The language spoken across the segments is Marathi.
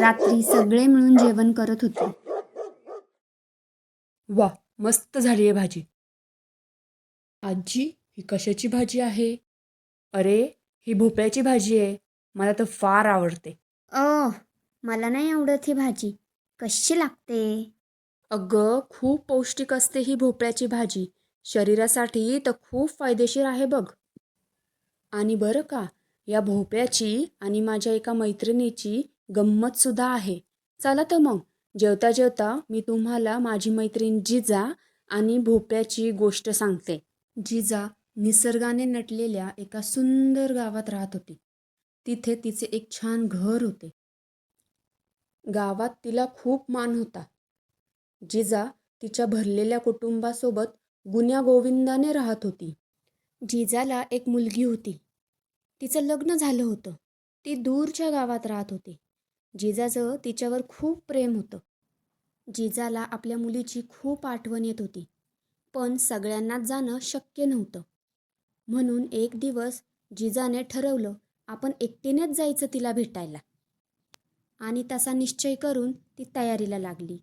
रात्री सगळे मिळून जेवण करत होते. वा मस्त झाली आहे भाजी. आजी ही कशाची भाजी आहे? अरे ही भोपळ्याची भाजी आहे. मला तर फार आवडते. ओ मला नाही आवडत ही भाजी. कशी लागते? अगं खूप पौष्टिक असते ही भोपळ्याची भाजी. शरीरासाठी तर खूप फायदेशीर आहे बघ. आणि बरं का या भोपळ्याची आणि माझ्या एका मैत्रिणीची गंमतसुद्धा आहे. चला तर मग. जेवता जेवता मी तुम्हाला माझी मैत्रीण जिजा आणि भोप्याची गोष्ट सांगते. जिजा निसर्गाने नटलेल्या एका सुंदर गावात राहत होती. तिथे तिचे एक छान घर होते. गावात तिला खूप मान होता. जिजा तिच्या भरलेल्या कुटुंबासोबत गुन्या गोविंदाने राहत होती. जिजाला एक मुलगी होती. तिचं लग्न झालं होतं. ती दूरच्या गावात राहत होती. जिजाचं तिच्यावर खूप प्रेम होतं. जिजाला आपल्या मुलीची खूप आठवण येत होती. पण सगळ्यांनाच जाणं शक्य नव्हतं. म्हणून एक दिवस जिजाने ठरवलं आपण एकटीनेच जायचं तिला भेटायला. आणि तसा निश्चय करून ती तयारीला लागली.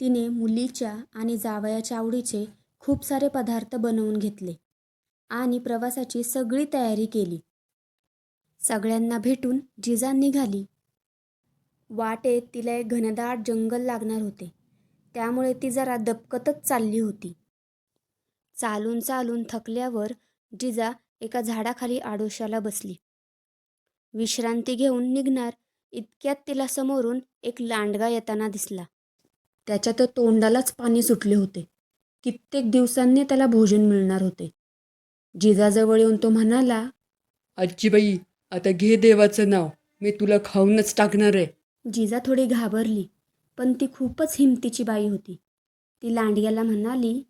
तिने मुलीच्या आणि जावयाच्या आवडीचे खूप सारे पदार्थ बनवून घेतले आणि प्रवासाची सगळी तयारी केली. सगळ्यांना भेटून जिजा निघाली. वाटेत तिला एक घनदाट जंगल लागणार होते. त्यामुळे ती जरा दबकतच चालली होती. चालून चालून थकल्यावर जिजा एका झाडाखाली आडोशाला बसली. विश्रांती घेऊन निघणार इतक्यात तिला समोरून एक लांडगा येताना दिसला. त्याच्या तर तोंडालाच पाणी सुटले होते. कित्येक दिवसांनी त्याला भोजन मिळणार होते. जिजाजवळ येऊन तो म्हणाला आजीबाई आता घे देवाचं नाव. मी तुला खाऊनच टाकणार आहे. जिजा थोडी घाबरली पण ती खूपच हिमतीची बाई होती. ती लांडग्याला म्हणाली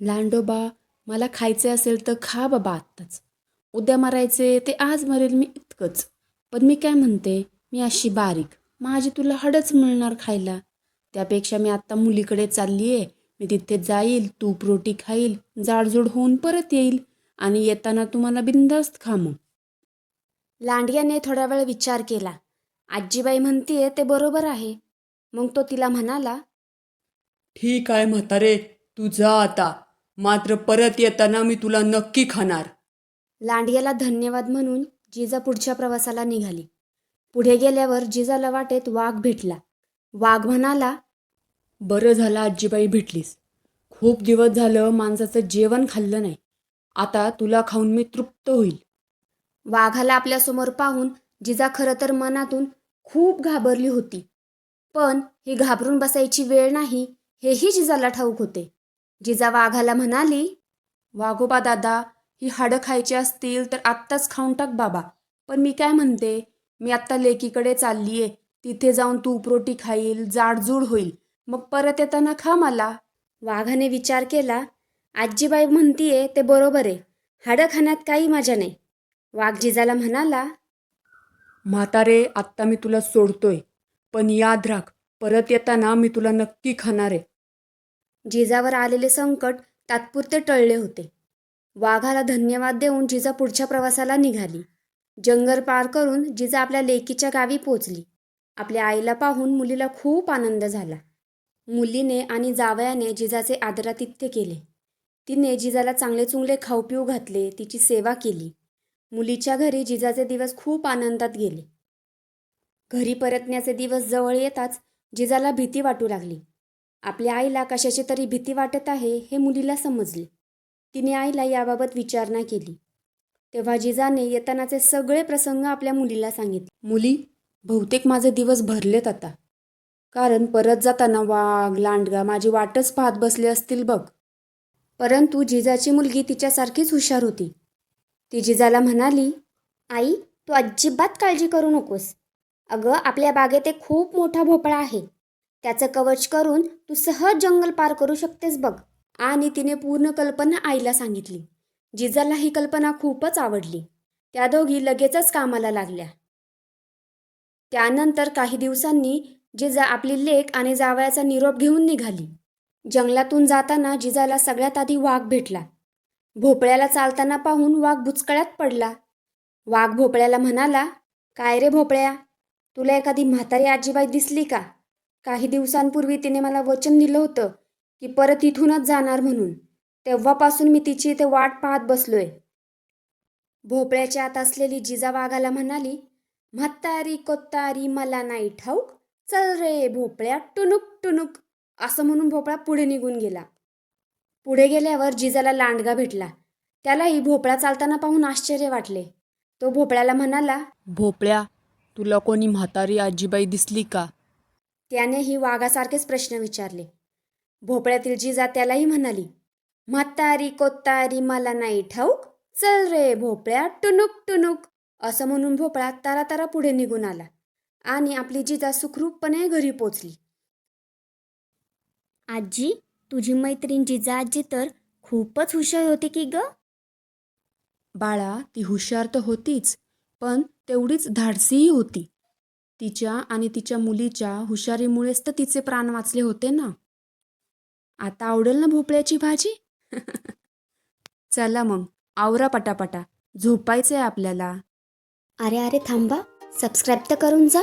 लांडोबा मला खायचे असेल तर खा बाबा आत्ताच. उद्या मरायचे ते आज मरेल मी इतकंच. पण मी काय म्हणते मी अशी बारीक. माझी तुला हडच मिळणार खायला. त्यापेक्षा मी आत्ता मुलीकडे चालली आहे मी तिथे जाईल तूप रोटी खाईल जाडजूड होऊन परत येईल आणि येताना तुम्हाला बिंदास्त खा मग लांडग्याने थोडा वेळ विचार केला. आजीबाई म्हणतीये ते बरोबर आहे. मग तो तिला म्हणाला ठीक आहे म्हातारे तू जा आता. मात्र परत येताना मी तुला नक्की खाणार. लांडग्याला धन्यवाद म्हणून जिजा पुढच्या प्रवासाला निघाली. पुढे गेल्यावर जिजाला वाटेत वाघ भेटला. वाघ म्हणाला बरं झालं आजीबाई भेटलीस. खूप दिवस झालं माणसाचं जेवण खाल्लं नाही. आता तुला खाऊन मी तृप्त होईल. वाघाला आपल्यासमोर पाहून जिजा खरं तर मनातून खूप घाबरली होती. पण ही घाबरून बसायची वेळ नाही हेही जिजाला ठाऊक होते. जिजा वाघाला म्हणाली वाघोबा दादा ही हाडं खायची असतील तर आत्ताच खाऊन टाक बाबा. पण मी काय म्हणते मी आत्ता लेकीकडे चालली आहे तिथे जाऊन तूप रोटी खाईल जाडजूड होईल. मग परत येताना खा मला. वाघाने विचार केला आजीबाई म्हणतीये ते बरोबर. आहे हाडं खाण्यात काही मजा नाही. वाघ जिजाला म्हणाला म्हातारे आत्ता मी तुला सोडतोय. पण याद राख परत येताना मी तुला नक्की खाणार. आहे जिजावर आलेले संकट तात्पुरते टळले होते. वाघाला धन्यवाद देऊन जिजा पुढच्या प्रवासाला निघाली. जंगल पार करून जिजा आपल्या लेकीच्या गावी पोचली. आपल्या आईला पाहून मुलीला खूप आनंद झाला. मुलीने आणि जावयाने जिजाचे आदरातिथ्य केले. तिने जिजाला चांगले चुंगले खाऊ पिऊ घातले तिची सेवा केली. मुलीच्या घरी जिजाचे दिवस खूप आनंदात गेले. घरी परतण्याचे दिवस जवळ येताच जिजाला भीती वाटू लागली. आपल्या आईला कशाची तरी भीती वाटत आहे हे मुलीला समजले. तिने आईला याबाबत विचारणा केली. तेव्हा जिजाने येतानाचे सगळे प्रसंग आपल्या मुलीला सांगितले. मुली बहुतेक माझे दिवस भरलेत आता. कारण परत जाताना वाघ लांडगा माझी वाटच पाहत बसले असतील बघ. परंतु जिजाची मुलगी तिच्यासारखीच हुशार होती. ती जिजाला म्हणाली आई तू अजिबात काळजी करू नकोस. अगं आपल्या बागेत एक खूप मोठा भोपळा आहे. त्याचं कवच करून तू सहज जंगल पार करू शकतेस बघ. आणि तिने पूर्ण कल्पना आईला सांगितली जिजाला ही कल्पना खूपच आवडली. त्या दोघी लगेचच कामाला लागल्या. त्यानंतर काही दिवसांनी जिजा आपली लेक आणि जावयाचा निरोप घेऊन निघाली. जंगलातून जाताना जिजाला सगळ्यात आधी वाघ भेटला. भोपळ्याला चालताना पाहून वाघ भुचकळ्यात पडला. वाघ भोपळ्याला म्हणाला काय रे भोपळ्या? तुला एखादी म्हातारी आजीबाई दिसली का? काही दिवसांपूर्वी तिने मला वचन दिलं होतं की परत इथूनच जाणार म्हणून. तेव्हापासून मी तिची इथे वाट पाहत बसलोय. भोपळ्याच्या आत असलेली जिजा वाघाला म्हणाली म्हातारी कोत्तारी मला नाही ठाऊक. चल रे भोपळ्या टुनुक टुनुक असं म्हणून भोपळा पुढे निघून गेला. पुढे गेल्यावर जिजाला लांडगा भेटला. त्यालाही भोपळा चालताना पाहून आश्चर्य वाटले. तो भोपळ्याला म्हणाला भोपळ्या तुला कोणी म्हातारी आजीबाई दिसली का? त्यानेही वाघासारखेच प्रश्न विचारले. भोपळ्यातील जिजा त्यालाही म्हणाली म्हातारी कोत्तारी मला नाही ठाऊक. चल रे भोपळ्या टुनुक टुनुक असं म्हणून भोपळा तारा तारा पुढे निघून आला आणि आपली जिजा सुखरूपपणे घरी पोचली. आजी तुझी मैत्रीण जिजा आजी तर खूपच हुशार होती की ग? बाळा ती हुशार तर होतीच पण तेवढीच धाडसीही होती. तिच्या आणि तिच्या मुलीच्या हुशारीमुळेच तर तिचे प्राण वाचले होते ना. आता आवडेल ना भोपळ्याची भाजी? चला मग आवरा पटापटा झोपायचंय आपल्याला. अरे अरे थांबा सबस्क्राईब तर करून जा.